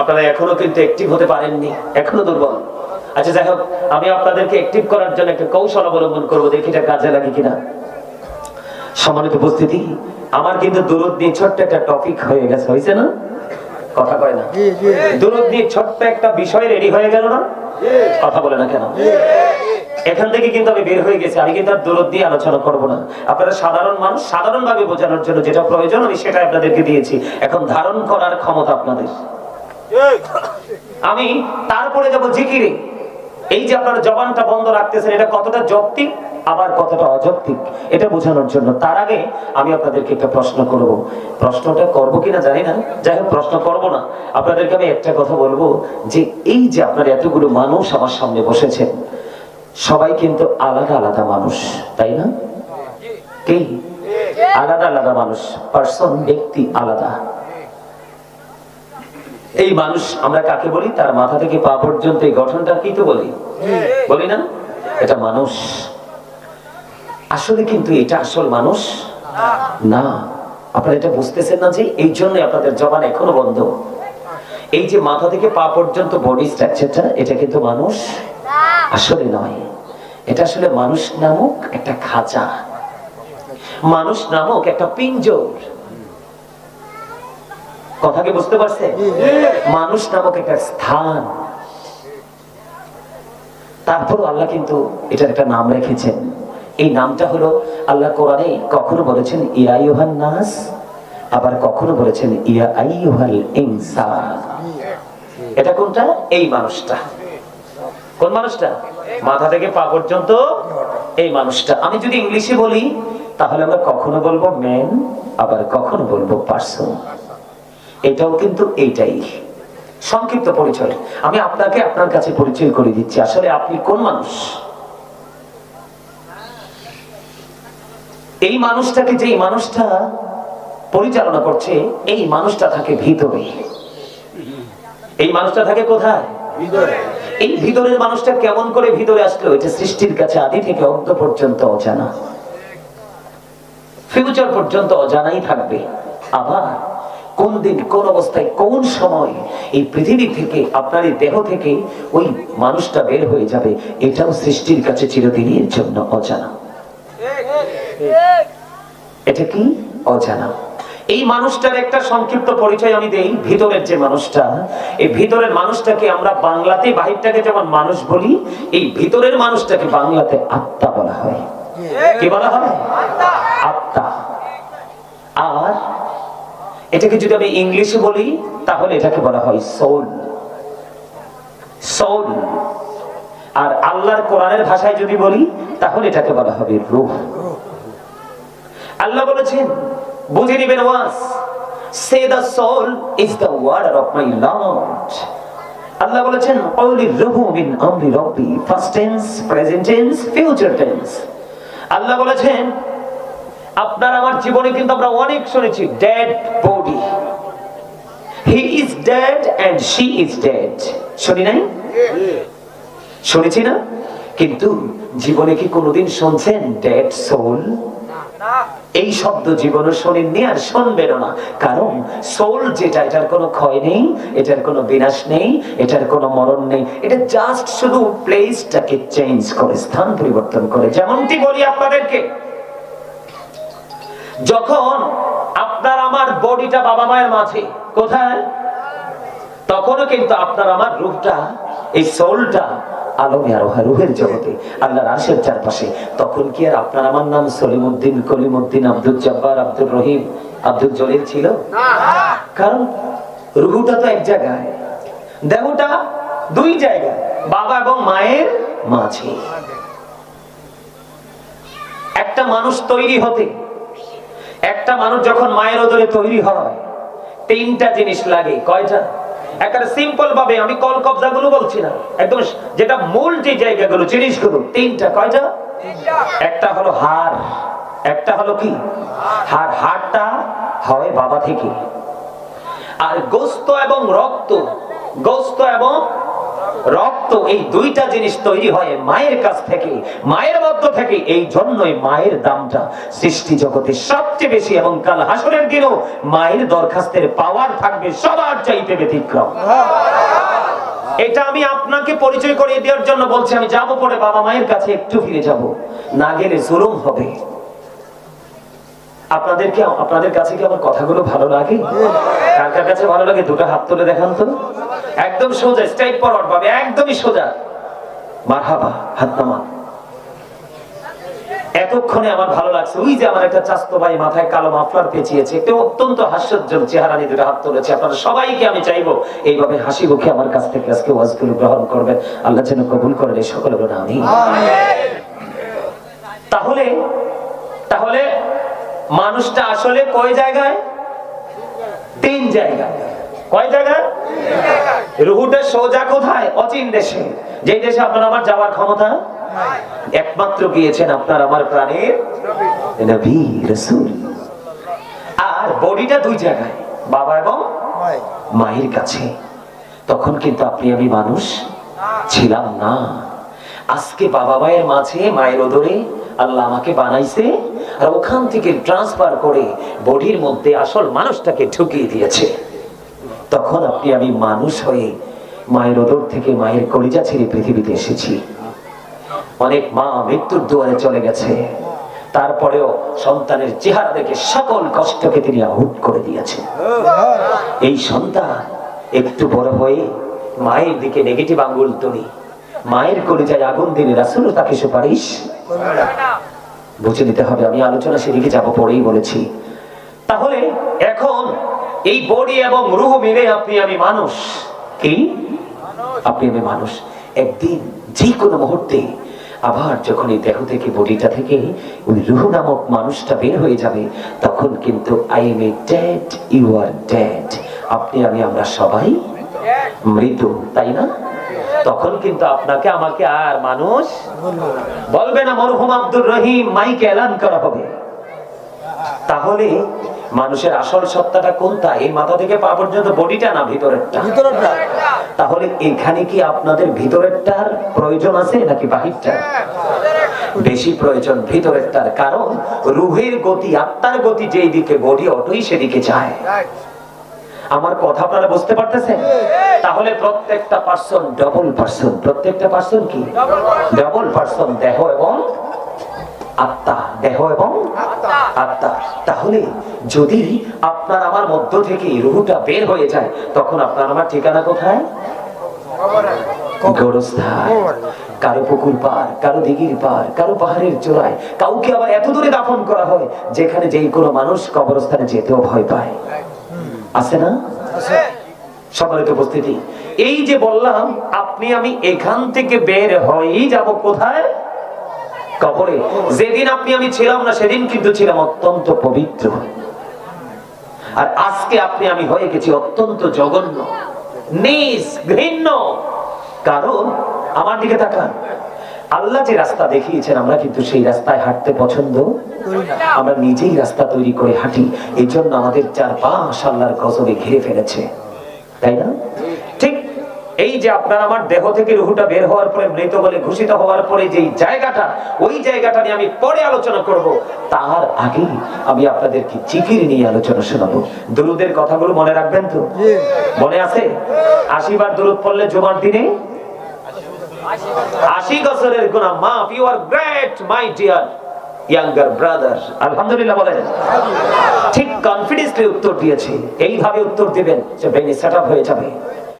আপনারা এখনও কিন্তু অ্যাক্টিভ হতে পারেননি এখনও দুর্বল। আচ্ছা যাই হোক আমি আপনাদেরকে অ্যাক্টিভ করার জন্য একটা কৌশল অবলম্বন করব দেখি এটা কাজে লাগে কিনা। সম্মানিত উপস্থিতি আমার কিন্তু দূরত নিয়ে ছোট্ট একটা টপিক হয়ে গেছে হয়েছে না? কথা কয় না? দূরত নিয়ে ছোট্ট একটা বিষয় রেডি হয়ে গেল না? কথা বলে না কেন? এখান থেকে কিন্তু আমি বের হয়ে গেছি আমি কিন্তু আর দূরত দিয়ে আলোচনা করব না। আপনারা সাধারণ মানুষ সাধারণ ভাবে বোঝানোর জন্য যেটা প্রয়োজন আমি সেটা আপনাদেরকে দিয়েছি। এখন ধারণ করার ক্ষমতা আপনাদের। আমি তারপরে যাব জিকিরে। এই যে আপনারা জবানটা বন্ধ রাখতেছেন এটা কতটা যৌক্তিক আবার কতটা অযৌক্তিক? এটা বোঝানোর জন্য তার আগে আমি আপনাদেরকে একটা প্রশ্ন করব। প্রশ্নটা করব কিনা জানি না। যাই হোক প্রশ্ন করব না। আপনাদেরকে আমি একটা কথা বলব যে এই যে আপনার এতগুলো মানুষ আমার সামনে বসেছেন সবাই কিন্তু আলাদা আলাদা মানুষ তাই না? কি? আলাদা আলাদা মানুষ। পার্সন ব্যক্তি আলাদা। এই মানুষ আমরা কাকে বলি? তার মাথা থেকে পা পর্যন্ত এই গঠনটা কি তো বলি? বলি না? এটা মানুষ। আসলে কিন্তু এটা আসল মানুষ? না। আপনারা এটা বুঝতেছেন না যে এই জন্য আপনাদের জবান এখনও বন্ধ। এই যে মাথা থেকে পা পর্যন্ত বডি স্ট্রাকচারটা এটা কিন্তু মানুষ? আসলে নয়। এটা আসলে মানুষ নামক একটা খাঁচা। মানুষ নামক একটা পিঞ্জর। কথা কি বুঝতে পারছে? মানুষ নামক একটা স্থান। তারপর আল্লাহ কিন্তু এটার একটা নাম রেখেছেন। এই নামটা হলো আল্লাহ কোরআনে কখনো বলেছেন, ইয়া ইউহান নাস আবার কখনো বলেছেন, ইয়া আইয়ুহাল ইনসান এটা কোনটা? এই মানুষটা। কোন মানুষটা? মাথা থেকে পা পর্যন্ত এই মানুষটা। আমি যদি ইংলিশে বলি, তাহলে আমরা কখনো বলব ম্যান, আবার কখনো বলব পার্সন। এটাও কিন্তু এইটাই। সংক্ষিপ্ত পরিচয়। আমি আপনাকে আপনার কাছে পরিচয় করে দিচ্ছি। আসলে আপনি কোন মানুষ? এই মানুষটাকে যে মানুষটা পরিচালনা করছে, এই মানুষটা থাকে ভিতরে। এই মানুষটা থাকে কোথায়? এই ভিতরের মানুষটা কেমন করে ভিতরে আসলো, এটা সৃষ্টির কাছে আদি থেকে অন্ত পর্যন্ত অজানা। ফিউচার পর্যন্ত অজানাই থাকবে। আবার কোন দিন, কোন অবস্থায়, কোন সময় এই পৃথিবী থেকে, আপনার দেহ থেকে ওই মানুষটা বের হয়ে যাবে, এটাও সৃষ্টির কাছে চিরদিনের জন্য অজানা। এটা কি? অজানা। এই মানুষটার একটা সংক্ষিপ্ত পরিচয় আমি দেই, ভিতরের যে মানুষটা। এই ভিতরের মানুষটাকে আমরা বাংলাতে বাহিরটাকে যেমন মানুষ বলি, এই ভিতরের মানুষটাকে বাংলাতে আত্মা বলা হয়। কি বলা হয়? আত্মা। আর এটাকে যদি আমি ইংলিশে বলি, তাহলে এটাকে বলা হয় সোল সোল আর আল্লাহর কোরআনের ভাষায় যদি বলি, তাহলে এটাকে বলা হবে রূহ। আল্লাহ বলেছেন, বুঝে নিবেন ওয়াজ। Say the soul is the word of my lord Allah বলেছেন অনলি রুহু মিন আমরি রব্বি first tense present tense future tense Allah বলেছেন আপনার আমার জীবনে কিন্তু আমরা অনেক শুনেছি dead body he is dead and she is dead শুনি নাই? শুনেছি না? কিন্তু জীবনে কি কোনোদিন শুনছেন ডেড সোল এই শব্দ জীবনে শোনেননি আর শুনবেন না। কারণ সোল যেটা, এটার কোনো ক্ষয় নেই, এটার কোনো বিনাশ নেই, এটার কোনো মরণ নেই। এটা জাস্ট শুধু প্লেসটাকে চেঞ্জ করে, স্থান পরিবর্তন করে। যেমনটি বলি আপনাদেরকে যখন আপনার আমার বডিটা বাবা মায়ের মাঝে কোথায়? তখনও কিন্তু আপনার আমার রূপটা এই সোলটা আলমে আরোহা রুহের জগতে আল্লাহর আশের চারপাশে। তখন কি আর আপনার আমার নাম সলিমুদ্দিন কলিমুদ্দিন আব্দুল জব্বার আব্দুল রহিম আব্দুল জলিল ছিল? কারণ রুহুটা তো এক জায়গায় দেহটা দুই জায়গায় বাবা এবং মায়ের মাঝে। একটা মানুষ তৈরি হতে একটা মানুষ যখন মায়ের ওদরে তৈরি হয়, তিনটা জিনিস লাগে। কয়টা? একটা সিম্পল ভাবে আমি কল কবজা গুলো বলছি না। একদম যেটা মূল যে জায়গাগুলো, জিনিসগুলো, তিনটা। কয়টা? একটা হলো হার একটা হলো কি? হার হারটা হয় বাবা থেকে। আর গোস্ত এবং রক্ত, গোস্ত এবং রক্ত এই দুইটা জিনিস তৈরি হয় মায়ের কাছ থেকে, মায়ের মধ্য থেকে। এই জন্যই মায়ের দামটা সৃষ্টি জগতে সবচেয়ে বেশি। এবং কাল হাসরের দিনও মায়ের দরখাস্তের পাওয়ার থাকবে সবার চাইতে ব্যতিক্রম। এটা আমি আপনাকে পরিচয় করিয়ে দেওয়ার জন্য বলছি, আমি যাব পরে বাবা মায়ের কাছে, একটু ফিরে যাব। না গেলে জুলুম হবে। আপনাদেরকে, আপনাদের কাছে কি আমার কথাগুলো ভালো লাগে? কার কার কাছে ভালো লাগে? দুটো হাত তুলে দেখান তো। একদম সোজা স্ট্রাইট ফরওয়ার্ড পাবে একদমই সোজা। মারহাবা হাত নামা এতক্ষণে আমার ভালো লাগছে। ওই যে আমার একটা চাস্তো ভাই মাথায় কালো মাফলার পেঁচিয়েছে, একটা অত্যন্ত হাস্যোজ্জ্বল চেহারা নিয়ে হাত তুলেছে। আপনারা সবাইকে আমি চাইব এইভাবে হাসি মুখে আমার কাছ থেকে আজকে ওয়াজগুলো গ্রহণ করবেন। আল্লাহ যেন কবুল করেন এই সকলে বলে আমি তাহলে তাহলে মানুষটা আসলে কয় জায়গায়? তিন জায়গায়। কয় জায়গায় রুহুটা সোজা কোথায়? অচিন দেশে। যে দেশে আপনার আমার যাওয়ার ক্ষমতা? একমাত্র গিয়েছেন আপনার আমার প্রাণের নবী রাসূল। আর বডিটা দুই জায়গায় বাবা এবং মায়ের। কাছে। তখন কিন্তু আপনি আমি মানুষ ছিলাম না। আজকে বাবা মায়ের মাঝে মায়ের ওদরে আল্লাহ আমাকে বানাইছে আর ওখান থেকে ট্রান্সফার করে বডির মধ্যে আসল মানুষটাকে ঢুকিয়ে দিয়েছে। তখন আপনি, আমি মানুষ হয়ে মায়ের ওদর থেকে মায়ের কলিজা ছেড়ে পৃথিবীতে এসেছি। অনেক মা মৃত্যুর দুয়ারে চলে গেছে। তারপরেও সন্তানের চেহারা দেখে সকল কষ্টকে তিনি আহুট করে দিয়েছেন। এই সন্তান একটু বড় হয়ে মায়ের দিকে নেগেটিভ আঙ্গুল তুলি। মায়ের কলিজায় আগুন দিলে রাসুলও তাকে সুপারিশ বুঝে নিতে হবে। আমি আলোচনা সেদিকে যাব, পরেই বলেছি। তাহলে এখন এই বডি এবং রুহ মিলে আপনি, আমি মানুষ। কি? আপনি, আমি মানুষ। একদিন যে কোনো মুহূর্তে আবার যখন এই দেহ থেকে, বডিটা থেকে ওই রুহ নামক মানুষটা বের হয়ে যাবে, তখন কিন্তু I am a dad you are dad আপনি, আমি, আমরা সবাই মৃত তাই না? তখন কিন্তু আপনাকে, আমাকে আর মানুষ বলবে না, মরহুম আব্দুর রহিম, মাইকে এলান করা হবে। তাহলে মানুষের আসল সত্তাটা কোনটা এই মাথা থেকে পা পর্যন্ত বডিটা না ভিতরেরটা? তাহলে এখানে কি আপনাদের ভিতরেরটার প্রয়োজন আছে নাকি বাহিরটা বেশি প্রয়োজন ভিতরেরটার কারণ রুহের গতি আত্মার গতি যেই দিকে বডি অটোই সেদিকে যায়। আমার কথা আপনারা বুঝতে পারতেছেন? তাহলে প্রত্যেকটা পার্সন ডবল পার্সন প্রত্যেকটা পার্সন কি? ডবল পার্সন দেহ এবং আত্মা দেহ এবং আত্মা। তাহলে যদি আপনার আমার মধ্য থেকে রুহুটা বের হয়ে যায় তখন আপনার আমার ঠিকানা কোথায়? গোরস্থান। কারও পুকুর পার কারও দিঘির পার কারও পাহাড়ের চূড়ায়। কাউকে আবার এত দূরে দাফন করা হয় যেখানে যেই কোনো মানুষ কবরস্থানে যেতেও ভয় পায়। আছে না? সম্মানিত উপস্থিতি। এই যে বললাম আপনি আমি এখান থেকে বের হয়েই যাব কোথায়? কবরে। যেদিন আপনি আমি ছিলাম না, সেদিন কিন্তু ছিলাম অত্যন্ত পবিত্র। আর আজকে আপনি আমি হয়ে গেছি অত্যন্ত জঘন্য, নিজ, ঘৃণ্য। কারণ আমার দিকে তাকান। আল্লাহ যে রাস্তা দেখিয়েছেন, আমরা কিন্তু সেই রাস্তায় হাঁটতে পছন্দ আমরা নিজেই রাস্তা তৈরি করে হাঁটি। এই জন্য আমাদের চার পাশ আল্লাহর গজবে ঘিরে ফেলেছে। তাই না? এই যে আপনার আমার দেহ থেকে রুহুটা বের হওয়ার পরে মৃত বলে ঘোষিত হওয়ার পরে যে জায়গাটা ওই জায়গাটা নিয়ে আমি পরে আলোচনা করব তার আগে আমি আপনাদেরকে জিকির নিয়ে আলোচনা শোনাবো। দরুদের কথাগুলো মনে রাখবেন তো? মনে আছে? আশিবার দরুদ পড়লে জুমার দিনে? আশি বছরের গুণা মাফ you are great my dear younger brother আলহামদুলিল্লাহ বলেন। ঠিক কনফিডেন্সলি উত্তর দিয়েছে। এইভাবে উত্তর দিবেন যে ব্রেনে সেট হয়ে যাবে।